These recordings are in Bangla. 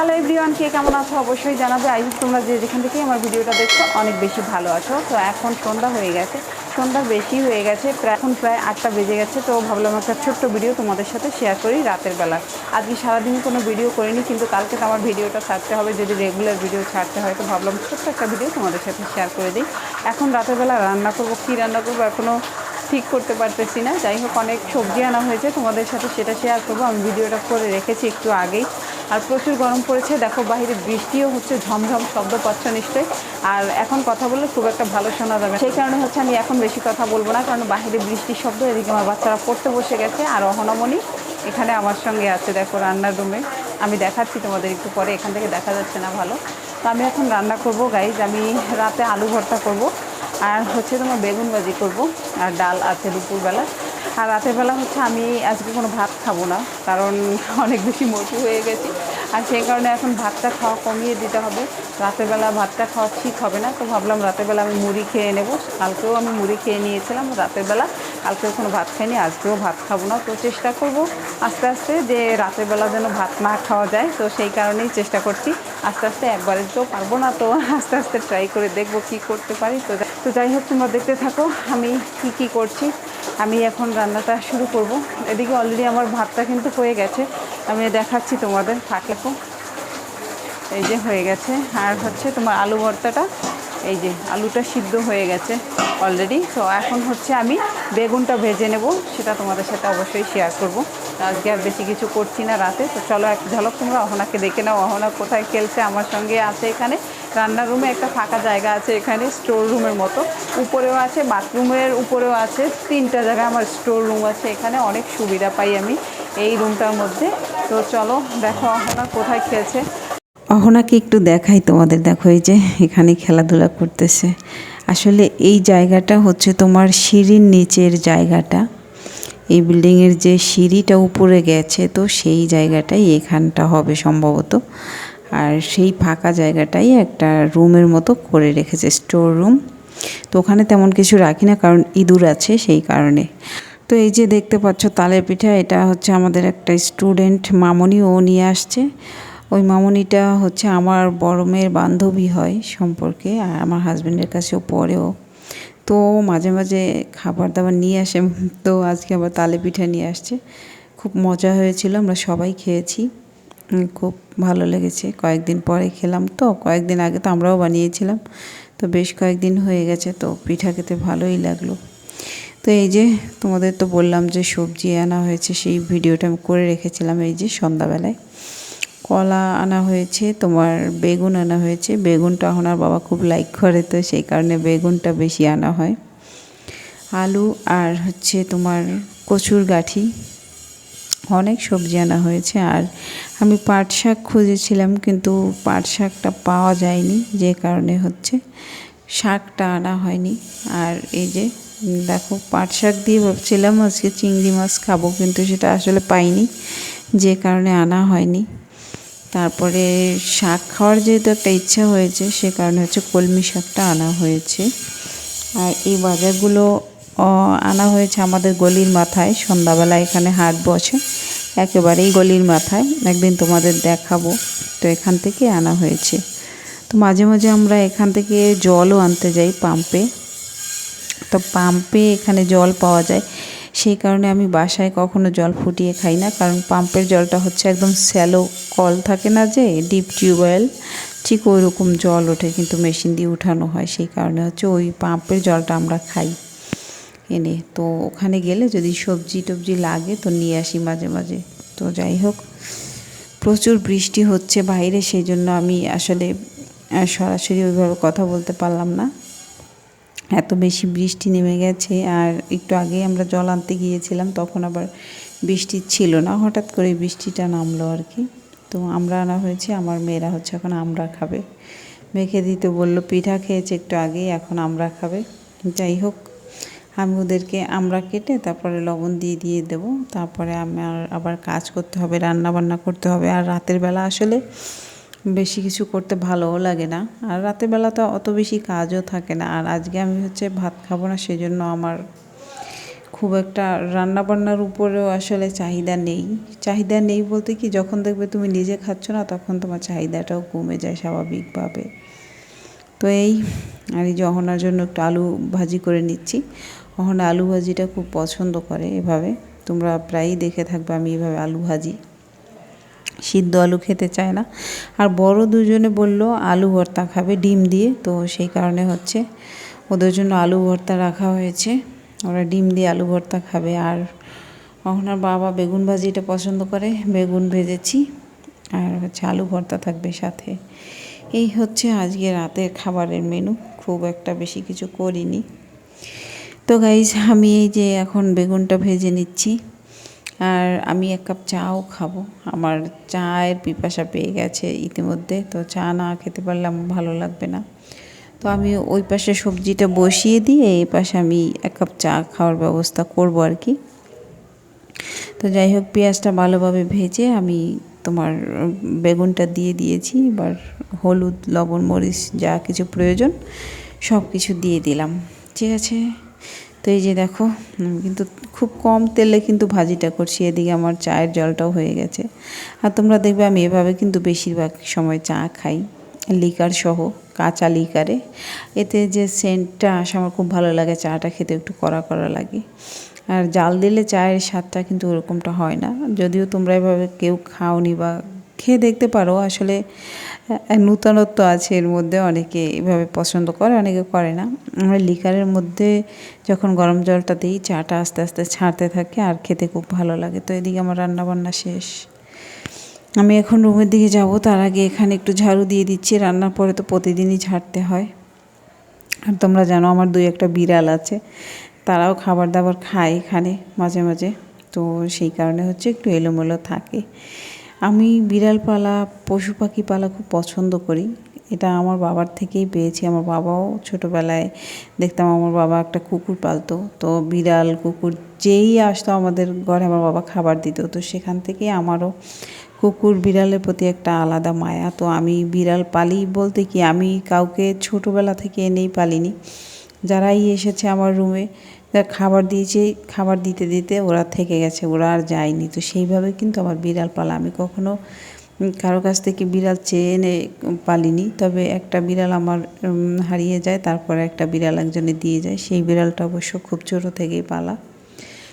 হ্যালো এভরিওয়ান কে কেমন আছো অবশ্যই জানাবে। আই তোমরা যে যেখান থেকে আমার ভিডিওটা দেখছ, অনেক বেশি ভালো আছো। তো এখন সন্ধ্যা হয়ে গেছে, সন্ধ্যা বেশি হয়ে গেছে, প্রায় এখন প্রায় আটটা বেজে গেছে। তো ভাবলাম একটা ছোট্ট ভিডিও তোমাদের সাথে শেয়ার করি রাতের বেলা। আজকে সারাদিন কোনো ভিডিও করিনি, কিন্তু কালকে তো আমার ভিডিওটা ছাড়তে হবে, যদি রেগুলার ভিডিও ছাড়তে হয়, তো ভাবলাম ছোট্ট একটা ভিডিও তোমাদের সাথে শেয়ার করে দিই। এখন রাতের বেলা রান্না করব, কী রান্না করব এখনও ঠিক করতে পারতেছি না। যাই হোক, অনেক সবজি আনা হয়েছে, তোমাদের সাথে সেটা শেয়ার করব। আমি ভিডিওটা করে রেখেছি একটু আগেই। আর প্রচুর গরম পড়েছে। দেখো বাইরে বৃষ্টিও হচ্ছে, ঝমঝম শব্দ পাচ্ছ নিশ্চয়ই। আর এখন কথা বললে খুব একটা ভালো শোনা যাবে সেই কারণে হচ্ছে আমি এখন বেশি কথা বলব না, কারণ বাইরে বৃষ্টির শব্দ, এদিকে আমার বাচ্চারা পড়তে বসে গেছে, আর অহনামণি এখানে আমার সঙ্গে আছে, দেখো, রান্নার রুমে। আমি দেখাচ্ছি তোমাদের একটু পরে, এখান থেকে দেখা যাচ্ছে না ভালো। তো আমি এখন রান্না করব গাইজ আমি রাতে আলু ভর্তা করব, আর হচ্ছে তোমার বেগুন ভাজি করব, আর ডাল আছে দুপুরবেলা। আর রাতের বেলা হচ্ছে আমি আজকে কোনো ভাত খাব না, কারণ অনেক বেশি মোটু হয়ে গেছি। আর সেই কারণে এখন ভাতটা খাওয়া কমিয়ে দিতে হবে। রাতের বেলা ভাতটা খাওয়া ঠিক হবে না, তো ভাবলাম রাতের বেলা আমি মুড়ি খেয়ে নেব। কালকেও আমি মুড়ি খেয়ে নিয়েছিলাম, রাতের বেলা কালকেও কোনো ভাত খাইনি, আজকেও ভাত খাব না। তো চেষ্টা করব আস্তে আস্তে যে রাতের বেলা যেন ভাত না খাওয়া যায়, তো সেই কারণেই চেষ্টা করছি। আস্তে আস্তে একবারে তো পারব না, তো আস্তে আস্তে ট্রাই করে দেখব কি করতে পারি। তো তো যাই হোক, তোমরা দেখতে থাকো আমি কি কি করছি। আমি এখন রান্নাটা শুরু করব। এদিকে অলরেডি আমার ভাতটা কিন্তু হয়ে গেছে। আমি দেখাচ্ছি তোমাদের থাকলেও এই যে হয়ে গেছে। আর হচ্ছে তোমার আলু ভর্তাটা, এই যে আলুটা সিদ্ধ হয়ে গেছে অলরেডি তো এখন হচ্ছে আমি বেগুনটা ভেজে নেব, সেটা তোমাদের সাথে অবশ্যই শেয়ার করব। আজকে আর বেশি কিছু করছি না রাতে। তো চলো এক ঝলক তোমরা অহনাকে দেখে নাও। অহনা কোথায় খেলছে, আমার সঙ্গে আছে এখানে। রান্নার রুমে একটা ফাঁকা জায়গা আছে এখানে স্টোর রুমের মতো। উপরেও আছে বাথরুমের উপরেও আছে, তিনটা জায়গায় আমার স্টোর রুম আছে এখানে। অনেক সুবিধা পাই আমি এই রুমটার মধ্যে। তো চলো দেখো অহনা কোথায় খেলছে। অহনাকে একটু দেখাই তোমাদের। দেখো এই যে এখানে খেলাধুলা করতেছে। আসলে এই জায়গাটা হচ্ছে তোমার সিঁড়ির নিচের জায়গাটা। এই বিল্ডিংয়ের যে সিঁড়িটা উপরে গেছে, তো সেই জায়গাটাই এখানটা হবে সম্ভবত। আর সেই ফাঁকা জায়গাটাই একটা রুমের মতো করে রেখেছে, স্টোর রুম। তো ওখানে তেমন কিছু রাখি না, কারণ ইঁদুর আছে সেই কারণে। তো এই যে দেখতে পাচ্ছ তালের পিঠা, এটা হচ্ছে আমাদের একটা স্টুডেন্ট মামনি, ও নিয়ে আসছে। ওই মামনিটা হচ্ছে আমার বড় মেয়ের বান্ধবী হয় সম্পর্কে, আর আমার হাজব্যান্ডের কাছেও পড়েও তো মাঝে মাঝে খাবার দাবার নিয়ে আসে তো আজকে আবার তালে পিঠা নিয়ে আসছে। খুব মজা হয়েছিল, আমরা সবাই খেয়েছি। খুব ভালো লেগেছে। কয়েকদিন পরে খেলাম তো, কয়েকদিন আগে তো আমরাও বানিয়েছিলাম। তো বেশ কয়েকদিন হয়ে গেছে, তো পিঠা খেতে ভালোই লাগল। তো এই যে তোমাদের তো বললাম যে সবজি আনা হয়েছে, সেই ভিডিওটা আমি করে রেখেছিলাম এই যে সন্ধ্যাবেলায়। কলা আনা হয়েছে, তোমার বেগুন আনা হয়েছে। বেগুনটা ওনার বাবা খুব লাইক করে, তো সেই কারণে বেগুনটা বেশি আনা হয়। আলু আর হচ্ছে তোমার কচুর গাঠি। অনেক সবজি আনা হয়েছে। আর আমি পাট শাক খুঁজেছিলাম, কিন্তু পাট শাকটা পাওয়া যায়নি, যে কারণে হচ্ছে শাকটা আনা হয়নি। আর এই যে, দেখো, পাট শাক দিয়ে ভাবছিলাম আজকে চিংড়ি মাছ খাব, কিন্তু সেটা আসলে পাইনি, যে কারণে আনা হয়নি। তারপরে শাক খাওয়ার যেহেতু একটা ইচ্ছা হয়েছে, সে কারণে হচ্ছে কলমি শাকটা আনা হয়েছে। আর এই বাজারগুলো আনা হয়েছে আমাদের গলির মাথায়। সন্ধ্যাবেলা এখানে হাট বসে, একেবারেই গলির মাথায়। একদিন তোমাদের দেখাবো। তো এখান থেকে আনা হয়েছে। তো মাঝে মাঝে আমরা এখান থেকে জলও আনতে যাই পাম্পে। তো পাম্পে এখানে জল পাওয়া যায়। সেই কারণে আমি বাসায় কখনো জল ফুটিয়ে খাই না, কারণ পাম্পের জলটা হচ্ছে একদম স্যালো কল থাকে না যে, ডিপ টিউবওয়েল ঠিক ওই রকম জল ওঠে কিন্তু মেশিন দিয়ে উঠানো হয়, সেই কারণে হচ্ছে ওই পাম্পের জলটা আমরা খাই। এনে তো ওখানে গেলে যদি সবজি টবজি লাগে তো নিয়ে আসি মাঝে মাঝে। তো যাই হোক, প্রচুর বৃষ্টি হচ্ছে বাইরে, সেই জন্য আমি আসলে সরাসরি ওইভাবে কথা বলতে পারলাম না। এত বেশি বৃষ্টি নেমে গেছে আর একটু আগে আমরা জল আনতে গিয়েছিলাম, তখন আবার বৃষ্টি ছিল না, হঠাৎ করে বৃষ্টিটা নামলো আর কি। তো আমরা আনা হয়েছে, আমার মেয়েরা হচ্ছে এখন আমরা খাবে। মেখে দিতে বলল, পিঠা খেয়েছে একটু আগেই, এখন আমরা খাবে। যাই হোক, আমি ওদেরকে আমরা কেটে তারপরে লবণ দিয়ে দিয়ে দেব। তারপরে আমার আবার কাজ করতে হবে রান্না বান্না করতে হবে। আর রাতের বেলা আসলে বেশি কিছু করতে ভালোও লাগে না। আর রাতের বেলা তো অত বেশি কাজও থাকে না। আর আজকে আমি হচ্ছে ভাত খাব না, সেজন্য আমার খুব একটা রান্না বান্নার উপরেও আসলে চাহিদা নেই। চাহিদা নেই বলতে কি, যখন দেখবে তুমি নিজে খাচ্ছ না, তখন তোমার চাহিদাটাও কমে যায় স্বাভাবিকভাবে। তো এই, আর এই যে অহনার জন্য একটু আলু ভাজি করে নিচ্ছি। অহনা আলু ভাজিটা খুব পছন্দ করে এভাবে। তোমরা প্রায়ই দেখে থাকবে আমি এভাবে আলু ভাজি। সিদ্ধ আলু খেতে চায় না। আর বড় দুজনে বলল, আলু ভর্তা খাবে, ডিম দিয়ে। তো সেই কারণে হচ্ছে ওদের জন্য আলু ভর্তা রাখা হয়েছে। ওরা ডিম দিয়ে আলু ভর্তা খাবে। আর ওনার বাবা বেগুন ভাজিটা পছন্দ করে, বেগুন ভেজেছি। আর হচ্ছে আলু ভর্তা থাকবে সাথে। এই হচ্ছে আজকে রাতের খাবারের মেনু খুব একটা বেশি কিছু করিনি। তো গাইজ আমি এই যে এখন বেগুনটা ভেজে নিচ্ছি। আর আমি এক কাপ চাও খাব। আমার চায়ের পিপাসা পেয়ে গেছে ইতিমধ্যে, তো চা না খেতে পারলে আমার ভালো লাগবে না। তো আমি ওই পাশে সবজিটা বসিয়ে দিয়ে এই পাশে আমি এক কাপ চা খাওয়ার ব্যবস্থা করব আর কি। তো যাই হোক, পেঁয়াজটা ভালোভাবে ভেজে আমি তোমার বেগুনটা দিয়ে দিয়েছি। এবার হলুদ, লবণ, মরিচ যা কিছু প্রয়োজন সব কিছু দিয়ে দিলাম। ঠিক আছে? তো এই যে দেখো কিন্তু খুব কম তেলে কিন্তু ভাজিটা করছি, এদিকে আমার চায়ের জলটাও হয়ে গেছে। আর তোমরা দেখবে আমি এভাবে কিন্তু বেশিরভাগ সময় চা খাই, লিকার সহ, কাঁচা লিকারে। এতে যে সেন্টটা আসে, আমার খুব ভালো লাগে চাটা খেতে, একটু কড়া কড়া লাগে। আর জাল দিলে চায়ের স্বাদটা কিন্তু ওরকমটা হয় না। যদিও তোমরা এভাবে কেউ খাওনি বা খেয়ে দেখতে পারো। আসলে নূতনত্ব আছে এর মধ্যে, অনেকে এভাবে পছন্দ করে, অনেকে করে না। আমরা লিকারের মধ্যে যখন গরম জলটা দিই, চাটা আস্তে আস্তে ছাড়তে থাকে আর খেতে খুব ভালো লাগে। তো এদিকে আমার রান্না বান্না শেষ। আমি এখন রুমের দিকে যাব, তার আগে এখানে একটু ঝাড়ু দিয়ে দিচ্ছি। রান্নার পরে তো প্রতিদিনই ঝাড়তে হয়। আর তোমরা জানো, আমার দুই একটা বিড়াল আছে, তারাও খাবার দাবার খায় এখানে মাঝে মাঝে। তো সেই কারণে হচ্ছে একটু এলোমেলো থাকে। আমি বিড়াল পালা পশু পাখি পালা খুব পছন্দ করি। এটা আমার বাবার থেকেই পেয়েছি। আমার বাবাও ছোটোবেলায় দেখতাম আমার বাবা একটা কুকুর পালতো। তো বিড়াল, কুকুর যেই আসতো আমাদের ঘরে, আমার বাবা খাবার দিত। তো সেখান থেকে আমারও কুকুর, বিড়ালের প্রতি একটা আলাদা মায়া। তো আমি বিড়াল পালি বলতে কি, আমি কাউকে ছোটোবেলা থেকে এনেই পালিনি। যারাই এসেছে আমার রুমে খাবার দিয়েছে, খাবার দিতে দিতে ওরা থেকে গেছে, ওরা আর যায়নি। তো সেইভাবে কিন্তু আমার বিড়াল পালা। আমি কখনো কারও কাছ থেকে বিড়াল চেয়ে এনে পালিনি, তবে একটা বিড়াল আমার হারিয়ে যায়, তারপরে একটা বিড়াল একজনে দিয়ে যায়। সেই বিড়ালটা অবশ্য খুব ছোটো থেকেই পালা।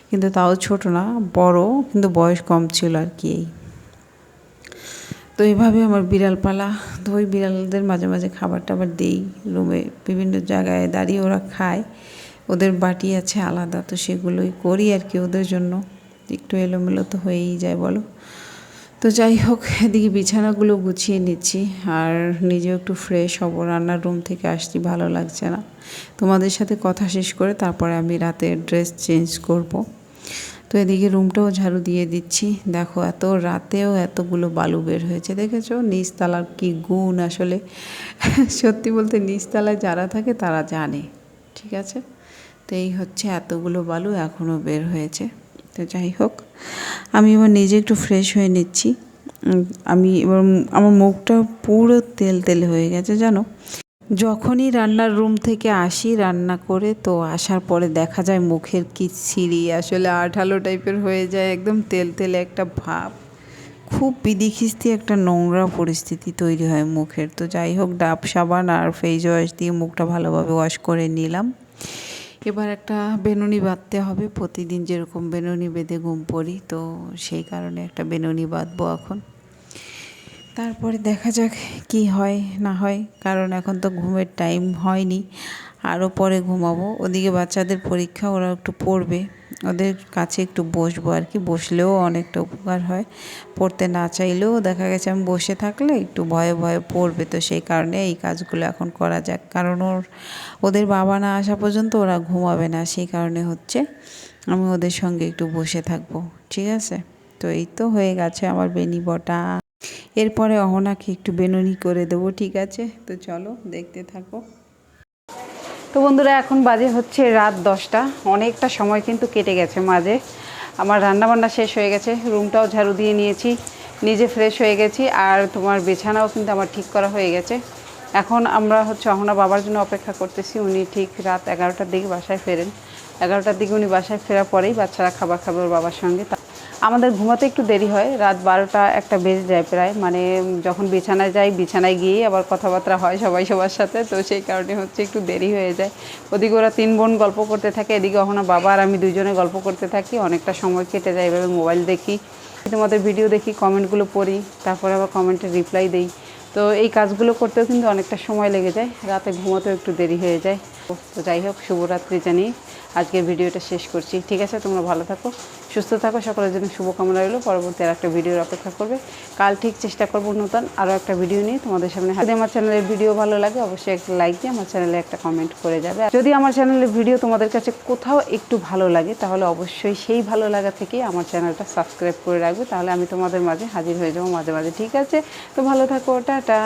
কিন্তু তাও ছোট না, বড়, কিন্তু বয়স কম ছিল আর কি এই। তো এইভাবে আমার বিড়াল পালা। তো ওই বিড়ালদের মাঝে মাঝে খাবার টাবার দেই। রুমে বিভিন্ন জায়গায় দাঁড়িয়ে ওরা খায়। ওদের বাটি আছে আলাদা, তো সেগুলোই করি আর কি ওদের জন্য। একটু এলোমেলো তো হয়েই যায়, বলো? তো যাই হোক, এদিকে বিছানাগুলো গুছিয়ে নিচ্ছি আর নিজেও একটু ফ্রেশ হব, রান্নার রুম থেকে আসছি, ভালো লাগছে না। তোমাদের সাথে কথা শেষ করে তারপরে আমি রাতে ড্রেস চেঞ্জ করব। তো এদিকে রুমটাও ঝাড়ু দিয়ে দিচ্ছি। দেখো, এত রাতেও এতগুলো বালু বের হয়েছে, দেখেছ? নিচতলার কি গুণ আসলে। সত্যি বলতে নিচতলায় যারা থাকে তারা জানে, ঠিক আছে? তো এই হচ্ছে, এতগুলো বালু এখনও বের হয়েছে। তো যাই হোক, আমি এবার নিজে একটু ফ্রেশ হয়ে নিচ্ছি। আমি এবার আমার মুখটা পুরো তেল তেল হয়ে গেছে, জানো? যখনই রান্নার রুম থেকে আসি রান্না করে, তো আসার পরে দেখা যায় মুখের কি সিঁড়ি, আসলে আঠালো টাইপের হয়ে যায়, একদম তেল তেলে একটা ভাব। খুব বিধিখিস্তি একটা নোংরা পরিস্থিতি তৈরি হয় মুখের। তো যাই হোক, ডাব, সাবান আর ফেস ওয়াশ দিয়ে মুখটা ভালোভাবে ওয়াশ করে নিলাম। এবার একটা বেনুনি বাঁধতে হবে। প্রতিদিন যেরকম বেনুনি বেঁধে ঘুম পড়ি, তো সেই কারণে একটা বেনুনি বাঁধবো এখন। তারপরে দেখা যাক কি হয়, না হয়। কারণ এখন তো ঘুমের টাইম হয়নি, আরও পরে ঘুমাবো। ওদিকে বাচ্চাদের পরীক্ষা ওরা একটু পড়বে। ওদের কাছে একটু বসবো আর কি, বসলেও অনেকটা উপকার হয়। পড়তে না চাইলেও দেখা গেছে আমি বসে থাকলে একটু ভয়ে ভয়ে পড়বে, তো সেই কারণে এই কাজগুলো এখন করা যাক। কারণ ওর, ওদের বাবা না আসা পর্যন্ত ওরা ঘুমাবে না, সেই কারণে হচ্ছে আমি ওদের সঙ্গে একটু বসে থাকব, ঠিক আছে? তো এই তো হয়ে গেছে আমার বেনি বটা। এরপরে অহনাকে একটু বেনুনি করে দেবো, ঠিক আছে? তো চলো দেখতে থাকো। তো বন্ধুরা, এখন বাজে হচ্ছে রাত দশটা। অনেকটা সময় কিন্তু কেটে গেছে মাঝে। আমার রান্না বান্না শেষ হয়ে গেছে, রুমটাও ঝাড়ু দিয়ে নিয়েছি, নিজে ফ্রেশ হয়ে গেছি, আর তোমার বিছানাও কিন্তু আমার ঠিক করা হয়ে গেছে। এখন আমরা হচ্ছে অহনা বাবার জন্য অপেক্ষা করতেছি, উনি ঠিক রাত এগারোটার দিকে বাসায় ফেরেন। এগারোটার দিকে উনি বাসায় ফেরার পরেই বাচ্চারা খাবার খাবে ওর বাবার সঙ্গে আমাদের ঘুমাতে একটু দেরি হয়, রাত বারোটা একটা বেজে যায় প্রায়। মানে যখন বিছানায় যাই, বিছানায় গিয়েই আবার কথাবার্তা হয় সবাই সবার সাথে, তো সেই কারণে হচ্ছে একটু দেরি হয়ে যায়। ওদিকে ওরা তিন বোন গল্প করতে থাকে, এদিকে কখনো বাবা আর আমি দুজনে গল্প করতে থাকি, অনেকটা সময় কেটে যায় এভাবে মোবাইল দেখি। তোমাদের ভিডিও দেখি, কমেন্টগুলো পড়ি, তারপরে আবার কমেন্টে রিপ্লাই দিই। তো এই কাজগুলো করতেও কিন্তু অনেকটা সময় লেগে যায়, রাতে ঘুমাতেও একটু দেরি হয়ে যায়। তো যাই হোক, শুভরাত্রি জানিয়ে আজকের ভিডিওটা শেষ করছি। ঠিক আছে, তোমরা ভালো থাকো, সুস্থ থাকো, সকলের জন্য শুভকামনা রইল। পরবর্তী আর একটা ভিডিওর অপেক্ষা করবে। কাল ঠিক চেষ্টা করব নতুন আরও একটা ভিডিও নিয়ে। তোমাদের সামনে। যদি আমার চ্যানেলের ভিডিও ভালো লাগে, অবশ্যই একটা লাইক দিয়ে আমার চ্যানেলে একটা কমেন্ট করে যাবে। যদি আমার চ্যানেলের ভিডিও তোমাদের কাছে কোথাও একটু ভালো লাগে, তাহলে অবশ্যই সেই ভালো লাগা থেকে আমার চ্যানেলটা সাবস্ক্রাইব করে রাখবে। তাহলে আমি তোমাদের মাঝে হাজির হয়ে যাব মাঝে মাঝে। ঠিক আছে, তো ভালো থাকো, টাটা।